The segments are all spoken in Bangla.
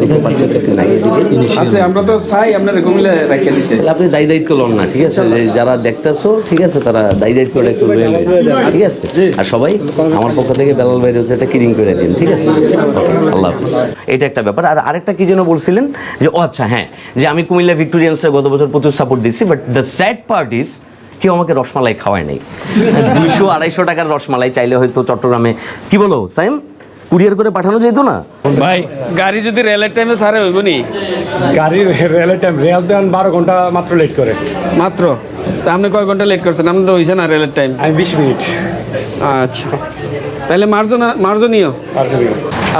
যত পারছেন একটু নাইয়ে আমরা তো চাই আপনার কুমিল্লা রাখিয়ে দিতে। আপনি দায়ী দায়িত্ব লন না ঠিক আছে? যে যারা দেখতেছো ঠিক আছে তারা দায়ী দায়িত্বটা একটু ঠিক আছে? আর সবাই আমার পক্ষ থেকে বেলাল বাইরে হচ্ছে একটা কিরিং করে দিন ঠিক আছে? আল্লাহ হাফিজ। এটা একটা ব্যাপার। আর আরেকটা কি যেন বলছিলেন যে ও আচ্ছা হ্যাঁ যে আমি কুমিল্লা ভিক্টোরিয়ান্সের গত বছর প্রচুর সাপোর্ট দিচ্ছি but the sad part is কেউ আমাকে রসমালাই খাওয়ায় নাই। দুইশো আড়াইশো টাকার রসমালাই চাইলে হয়তো চট্টগ্রামে কি বলো সাইম? কুরিয়ার করে পাঠানো যেত না? ভাই গাড়ি যদি রেলের টাইমে সারে হইব নি? গাড়ির রেলের টাইম রেল দেন বারো ঘণ্টা মাত্র লেট করে। মাত্র? তা আপনি কয় ঘণ্টা লেট করছেন? আপনি তো হয়েছে না রেলের টাইম আমি বিশ মিনিট। আচ্ছা। তাহলে মার্জন মার্জনীয়।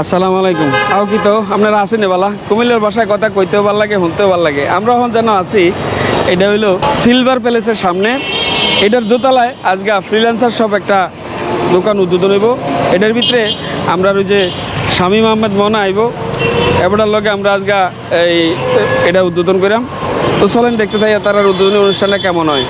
আসসালামু আলাইকুম। আও কি তো আপনারা আছেন বালা? কুমিল্লার ভাষায় কথা কইতেও ভালো লাগে শুনতেও ভালো লাগে। আমরা এখন যেন আছি এটা হইল সিলভার প্যালেসের সামনে। এটার দোতলায় আজকে ফ্রিল্যান্সার সব একটা দোকান উদ্বোধন হইব। এটার ভিতরে আমরা ওই যে শামীম আহমেদ মনা আইব। এবার লগে আমরা আজকে এই, এটা উদ্বোধন করাম। তো চলেন দেখতে থাকি তার উদ্বোধনী অনুষ্ঠানটা কেমন হয়।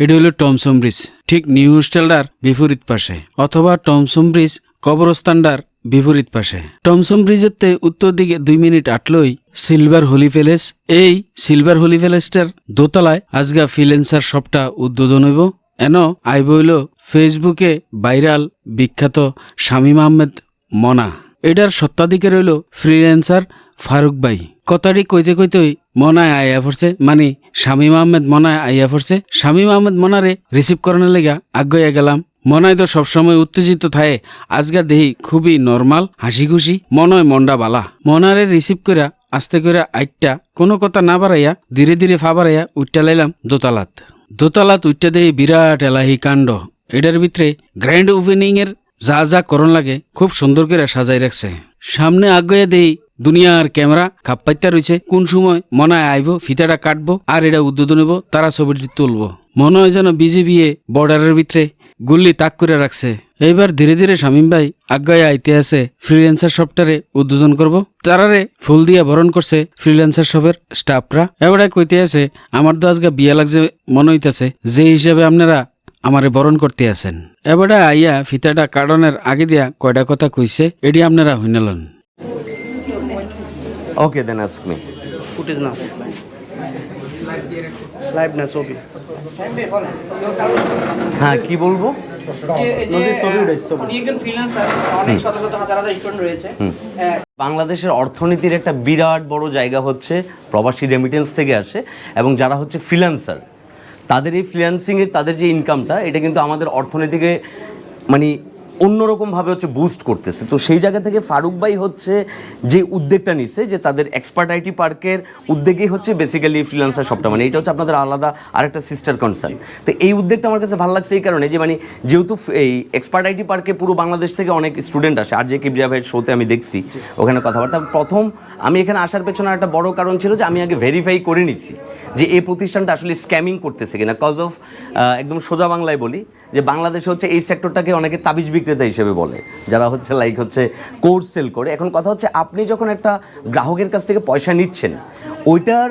এটি হলো টমসম ব্রিজ, ঠিক নিউ হোস্টেলটার বিপরীত পাশে, অথবা টমসম ব্রিজ কবরস্থানটার বিপরীত পাশে। টমসম ব্রিজের তে উত্তর দিকে দুই মিনিট আটলই সিলভার হোলি প্যালেস, এই সিলভার হোলি প্যালেসটার দোতলায় আজগা ফিলেন্সার শপটা উদ্বোধন হইব। এন আইব হইল ফেসবুকে ভাইরাল বিখ্যাত শামীম আহমেদ মনা। এটার সত্ত্বাধিকার হইল ফ্রিল্যান্সার ফারুক ভাই। কথাটি কইতে কইতেই মনায় আইয়া পড়ছে মানে শামীম আহমেদ মনায় আইয়া পড়ছে। শামীম আহমেদ মনারে রিসিভ করানোর লেগা আগ্রয়া গেলাম। মনায় তো সবসময় উত্তেজিত থাকে আজগা দেহি খুবই নর্মাল হাসি খুশি মনয় মন্ডা বালা। মনারে রিসিভ কইরা আস্তে করে আইটটা কোনো কথা না বাড়াইয়া ধীরে ধীরে ফা বাড়াইয়া উঠটা লাইলাম দোতালাত। দোতালাত তুইটা দেয় বিরাট এলাহি কাণ্ড। এটার ভিতরে গ্র্যান্ড ওপেনিং এর যা যা করণ লাগে খুব সুন্দর করে সাজাই রাখছে। সামনে আগ্রয়া দেই দুনিয়ার ক্যামেরা খাপ্পাইতা রয়েছে। কোন সময় মনে আইব, ফিতাটা কাটবো, আর এটা উদ্বোধন হইব, তারা ছবিটি তুলবো। মনে হয় যেন বিজিবিএ বর্ডারের ভিতরে গুল্লি তাক করে রাখছে। এইবার ধীরে ধীরে শামীম ভাই আজ্ঞায় আইতে আছে ফ্রিল্যান্সার শপটারে উদ্বোধন করব। তারারে ফুল দিয়া বরণ করছে ফ্রিল্যান্সার শপের স্টাফরা এবারে কইতে আছে আমার তো আজকে বিয়া লাগছে মনে হইতেছে যে হিসাবে আপনারা আমারে বরণ করতে আছেন। এবারে আইয়া ফিতাটা কারণের আগে দিয়া কয়টা কথা কইছে এটি আপনারা হইনালন okay then ask me footage না লাইভ না ছবি। হ্যাঁ কি বলব? উনি একজন ফ্রিল্যান্সার অনেক শত শত হাজার হাজার স্টুডেন্ট রয়েছে। বাংলাদেশের অর্থনীতির একটা বিরাট বড় জায়গা হচ্ছে প্রবাসী রেমিটেন্স থেকে আসে এবং যারা হচ্ছে ফ্রিল্যান্সার তাদের এই ফ্রিল্যান্সিংয়ের তাদের যে ইনকামটা এটা কিন্তু আমাদের অর্থনীতিকে মানে অন্যরকমভাবে হচ্ছে বুস্ট করতেছে। তো সেই জায়গা থেকে ফারুক ভাই হচ্ছে যে উদ্যোগটা নিচ্ছে যে তাদের এক্সপার্ট আইটি পার্কের উদ্যোগেই হচ্ছে বেসিক্যালি ফ্রিল্যান্সার সবটা। মানে এটা হচ্ছে আপনাদের আলাদা আরেকটা সিস্টার কনসার্ন তো এই উদ্যোগটা আমার কাছে ভালো লাগছে এই কারণে যে মানে যেহেতু এই এক্সপার্ট আইটি পার্কে পুরো বাংলাদেশ থেকে অনেক স্টুডেন্ট আসে। আর যে কিবরিয়া ভাইয়ের শোতে আমি দেখছি ওখানে কথাবার্তা। প্রথম আমি এখানে আসার পেছনে একটা বড় কারণ ছিল যে আমি আগে ভেরিফাই করে নিছি যে এই প্রতিষ্ঠানটা আসলে স্ক্যামিং করতেছে কিনা। কজ অফ একদম সোজা বাংলায় বলি যে বাংলাদেশে হচ্ছে এই সেক্টরটাকে অনেকে তাবিজ বিক্রেতা হিসেবে বলে, যারা হচ্ছে লাইক হচ্ছে কোর্স সেল করে। এখন কথা হচ্ছে আপনি যখন একটা গ্রাহকের কাছ থেকে পয়সা নিচ্ছেন, ওইটার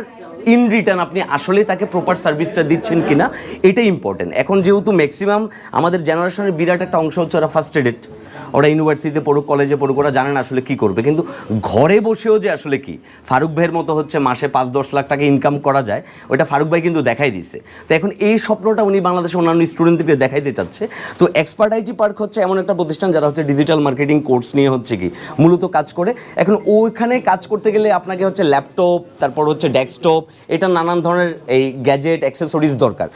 ইন রিটার্ন আপনি আসলে তাকে প্রপার সার্ভিসটা দিচ্ছেন কিনা, এটাই ইম্পর্টেন্ট এখন যেহেতু ম্যাক্সিমাম আমাদের জেনারেশনের বিরাট একটা অংশ হচ্ছে ওরা ফার্স্ট এডেড ওরা ইউনিভার্সিটিতে পড়ুক কলেজে পড়ুক, ওরা জানেন আসলে কি করবে। কিন্তু ঘরে বসেও যে আসলে কি? ফারুক ভাইয়ের মতো হচ্ছে মাসে পাঁচ দশ লাখ টাকা ইনকাম করা যায়, ওটা ফারুক ভাই কিন্তু দেখাই দিছে। তো এখন এই স্বপ্নটা উনি বাংলাদেশের অন্যান্য স্টুডেন্টদেরকে দেখাইতে চাচ্ছে। তো এক্সপার্ট আইটি পার্ক হচ্ছে এমন একটা প্রতিষ্ঠান যারা হচ্ছে ডিজিটাল মার্কেটিং কোর্স নিয়ে হচ্ছে কি, মূলত কাজ করে। এখন ওইখানে কাজ করতে গেলে আপনাকে হচ্ছে ল্যাপটপ তারপর হচ্ছে ডেস্কটপ এটা নানান ধরনের এই গ্যাজেট অ্যাক্সেসরিজ দরকার।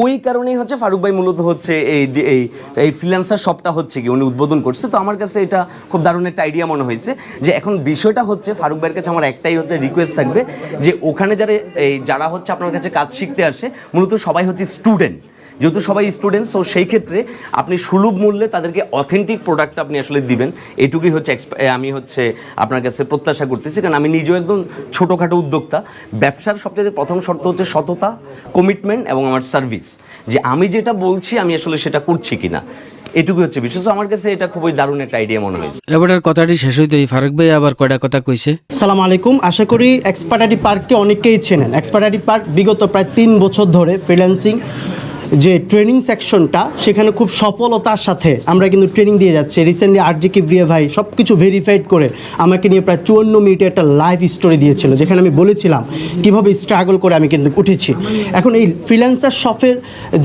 ওই কারণেই হচ্ছে ফারুক ভাই মূলত হচ্ছে এই এই এই ফ্রিল্যান্সার শপটা হচ্ছে কি উনি উদ্বোধন করছে। তো আমার কাছে এটা খুব দারুণ একটা আইডিয়া মনে হয়েছে যে এখন বিষয়টা হচ্ছে, ফারুক ভাইয়ের কাছে আমার একটাই হচ্ছে রিকোয়েস্ট থাকবে যে ওখানে যারা এই, যারা হচ্ছে আপনার কাছে কাজ শিখতে আসে, মূলত সবাই হচ্ছে স্টুডেন্ট যেহেতু সবাই স্টুডেন্ট সো সেই ক্ষেত্রে আপনি সুলভ মূল্যে তাদেরকে অথেন্টিক প্রোডাক্ট আপনি আসলে দিবেন। এটুকুই হচ্ছে আমি হচ্ছে আপনার কাছে প্রত্যাশা করতেছি, কারণ আমি নিজেও একদম ছোটোখাটো উদ্যোক্তা। ব্যবসার সবচেয়ে প্রথম শর্ত হচ্ছে সততা কমিটমেন্ট এবং আমার সার্ভিস যে আমি যেটা বলছি, আমি আসলে সেটা করছি কিনা। এটুকুই হচ্ছে বিশেষ আমার কাছে এটা খুবই দারুণ একটা আইডিয়া মনে হয়েছে। এবারের কথাটি শেষ হইতে ফারুক ভাই আবার কয়টা কথা কইছে? সালাম আলাইকুম। আশা করি এক্সপার্টারি পার্ককে অনেকেই চেনেন। এক্সপার্টারি পার্ক বিগত প্রায় তিন বছর ধরে ফ্রিল্যান্সিং যে ট্রেনিং সেকশনটা সেখানে খুব সফলতার সাথে আমরা কিন্তু ট্রেনিং দিয়ে যাচ্ছি। রিসেন্টলি আর জি কিবরিয়া ভাই সব কিছু ভেরিফাইড করে আমাকে নিয়ে প্রায় চুয়ান্ন মিনিটে একটা লাইভ স্টোরি দিয়েছিল, যেখানে আমি বলেছিলাম কীভাবে স্ট্রাগল করে আমি কিন্তু উঠেছি। এখন এই ফ্রিল্যান্সার শফের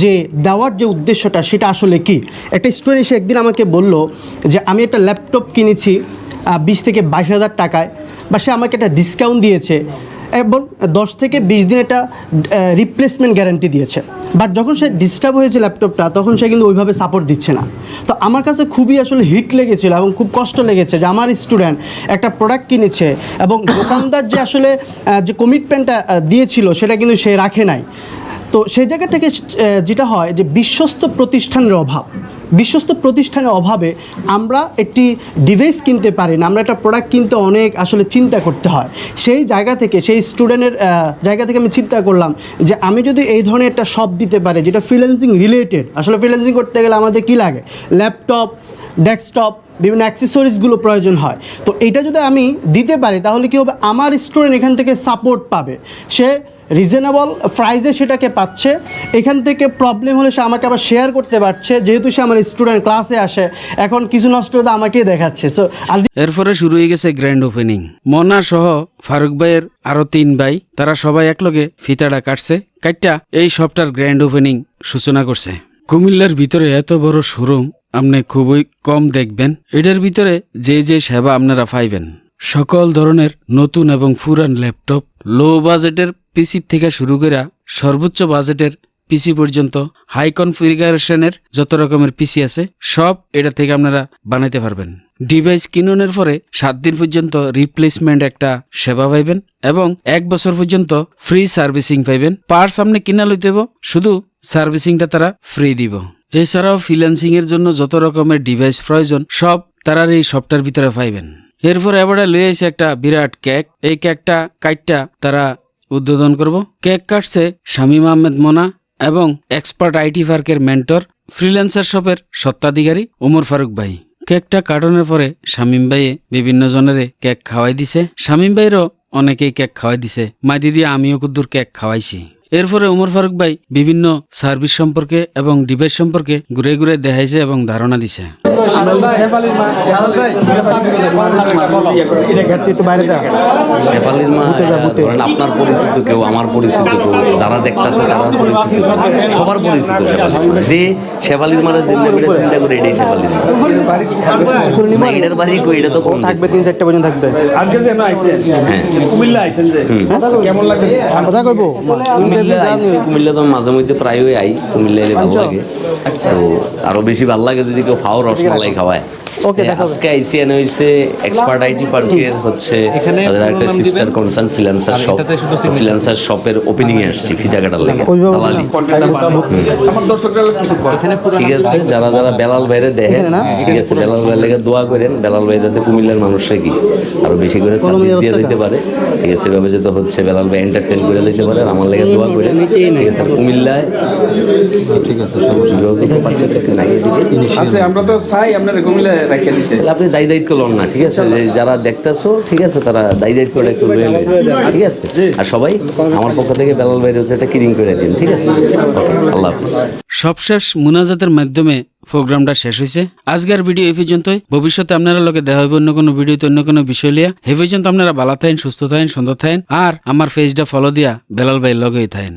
যে দেওয়ার যে উদ্দেশ্যটা, সেটা আসলে কি? একটা স্টুডেন্ট এসে একদিন আমাকে বলল যে, আমি একটা ল্যাপটপ কিনেছি বিশ থেকে বাইশ হাজার টাকায়। বা সে আমাকে একটা ডিসকাউন্ট দিয়েছে এবং দশ থেকে বিশ দিন একটা রিপ্লেসমেন্ট গ্যারান্টি দিয়েছে। বাট যখন সে ডিস্টার্ব হয়েছে ল্যাপটপটা তখন সে কিন্তু ওইভাবে সাপোর্ট দিচ্ছে না। তো আমার কাছে খুবই আসলে হিট লেগেছিল এবং খুব কষ্ট লেগেছে যে আমার স্টুডেন্ট একটা প্রোডাক্ট কিনেছে এবং দোকানদার যে আসলে যে কমিটমেন্টটা দিয়েছিল, সেটা কিন্তু সে রাখে নাই। তো সেই জায়গা থেকে যেটা হয় যে বিশ্বস্ত প্রতিষ্ঠানের অভাব। বিশ্বস্ত প্রতিষ্ঠানের অভাবে আমরা একটি ডিভাইস কিনতে পারি না, আমরা একটা প্রোডাক্ট কিনতে অনেক আসলে চিন্তা করতে হয়। সেই জায়গা থেকে, সেই স্টুডেন্টের জায়গা থেকে আমি চিন্তা করলাম যে আমি যদি এই ধরনের একটা শপ দিতে পারি, যেটা ফ্রিল্যান্সিং রিলেটেড আসলে ফ্রিল্যান্সিং করতে গেলে আমাদের কী লাগে? ল্যাপটপ ডেস্কটপ বিভিন্ন অ্যাক্সেসরিজগুলো প্রয়োজন হয়। তো এটা যদি আমি দিতে পারি, তাহলে কী হবে? আমার স্টুডেন্ট এখান থেকে সাপোর্ট পাবে। সে রিজনেবল প্রাইসে সেটাকে পাচ্ছে। এখান থেকে প্রবলেম হলে সে আমাকে আবার শেয়ার করতে পারছে, যেহেতু সে আমার স্টুডেন্ট ক্লাসে আসে। এখন কিছু নষ্ট হতে আমাকেই দেখাচ্ছে। সো এরপরে শুরু হয়ে গেছে গ্র্যান্ড ওপেনিং মনা সহ ফারুক ভাইয়ের আরও তিন ভাই, তারা সবাই একলগে ফিতাটা কাটছে। কাটটা এই সবটার গ্র্যান্ড ওপেনিং সূচনা করছে। কুমিল্লার ভিতরে এত বড় শোরুম আপনি খুবই কম দেখবেন। এটার ভিতরে যে যে সেবা আপনারা পাইবেন। সকল ধরনের নতুন এবং পুরান ল্যাপটপ লো বাজেটের পিসি থেকে শুরু করে সর্বোচ্চ বাজেটের পিসি পর্যন্ত হাই কনফিগারেশনের যত রকমের পিসি আছে, সব এটা থেকে আপনারা বানাইতে পারবেন। ডিভাইস কিনুনের পরে সাত দিন পর্যন্ত রিপ্লেসমেন্ট একটা সেবা পাইবেন এবং এক বছর পর্যন্ত ফ্রি সার্ভিসিং পাইবেন। পার সামনে কিনা লইতে শুধু সার্ভিসিংটা তারা ফ্রি দিব। এছাড়াও ফ্রিল্যান্সিং এর জন্য যত রকমের ডিভাইস প্রয়োজন, সব তারার এই সফটওয়্যার ভিতরে পাইবেন। এরপর এবারে লয়ে এসে একটা বিরাট কেক। এই কেকটা কাটটা তারা উদ্বোধন করব। কেক কাটছে শামীম আহমেদ মোনা এবং এক্সপার্ট আইটি পার্কের মেন্টর, ফ্রিল্যান্সার শপের সত্ত্বাধিকারী ওমর ফারুক ভাই। কেকটা কাটনের পরে শামীম ভাইয়ে বিভিন্ন জনেরে কেক খাওয়াই দিছে। শামীম ভাইয়েরও অনেকেই কেক খাওয়াই দিছে। মা দিদি আমিও কুদ্দুর কেক খাওয়াইছি। এরপরে উমর ফারুক ভাই বিভিন্ন সার্ভিস সম্পর্কে এবং ডিভাইস সম্পর্কে ঘুরে ঘুরে দেখাইছে এবং ধারণা দিছে। এটা ঘাটতি একটু বাইরে দেওয়া শেফালির মা ধরেন আপনার পরিচিত কেউ আমার পরিচিত কেউ যারা দেখতেছে তারা পরিচিত। সবার পরিচিত যে শেফালির মারা চিন্তা করে চিন্তা করে এটাই শেফালির এটার বাড়ি কই এটা তো থাকবে তিন চারটে পর্যন্ত থাকবে। আজকে যে আইছেন কুমিল্লা আইছেন যে কেমন লাগতেছে? কথা কইবো? কুমিল্লা তো মাঝে মধ্যে প্রায়ই আই কুমিল্লা ভালো লাগে। তো আরও বেশি ভালো লাগে যদি কেউ ফাও রসমালাই খাওয়ায়। দেখাবো। আজকে আইসিএন হয়েছে এক্সপার্ট আইটি পার্কের হচ্ছে তাদের একটা sister concern freelancer shop freelancer শপের ওপেনিং এ আসছি ফিতা কাটার লেগে। আমার দর্শকরা কিছু বলে। ঠিক আছে যারা যারা বেলাল ভাইরে দেখেন ঠিক আছে বেলাল ভাইয়ের লেগে দোয়া করেন বেলাল ভাই যাতে কুমিল্লার মানুষরা কি? আরও বেশি করে সার্ভিস দিয়ে দিতে পারে। ঠিক আছে এভাবে যাতে হচ্ছে বেলাল ভাই এন্টারটেন করে দিতে পারে আর আমার লেগে দোয়া করেন। ঠিক আছে কুমিল্লায় ঠিক আছে আছে আমরা তো চাই আপনার কুমিল্লা দিতে। আপনি দায়ী দায়িত্ব লন না ঠিক আছে? যে যারা দেখতেছো ঠিক আছে তারা দায়ী দায়িত্বটা একটু লয়ে নেন, ঠিক আছে? আর সবাই আমার পক্ষ থেকে বেলাল ভাইয়ের হচ্ছে একটা কিরিং করে দিন ঠিক আছে? আল্লাহ হাফিজ। সবশেষ মুনাজাতের মাধ্যমে প্রোগ্রামটা শেষ হয়েছে। আজকের ভিডিও এই পর্যন্তই। ভবিষ্যতে আপনারা লোকে দেখা হবে অন্য কোনো ভিডিওতে অন্য কোনো বিষয় লিয়া এ পর্যন্ত আপনারা ভালো থাকেন সুস্থ থাকেন সুন্দর থাকেন। আর আমার পেজটা ফলো দিয়া বেলাল ভাই লগেই থাকেন।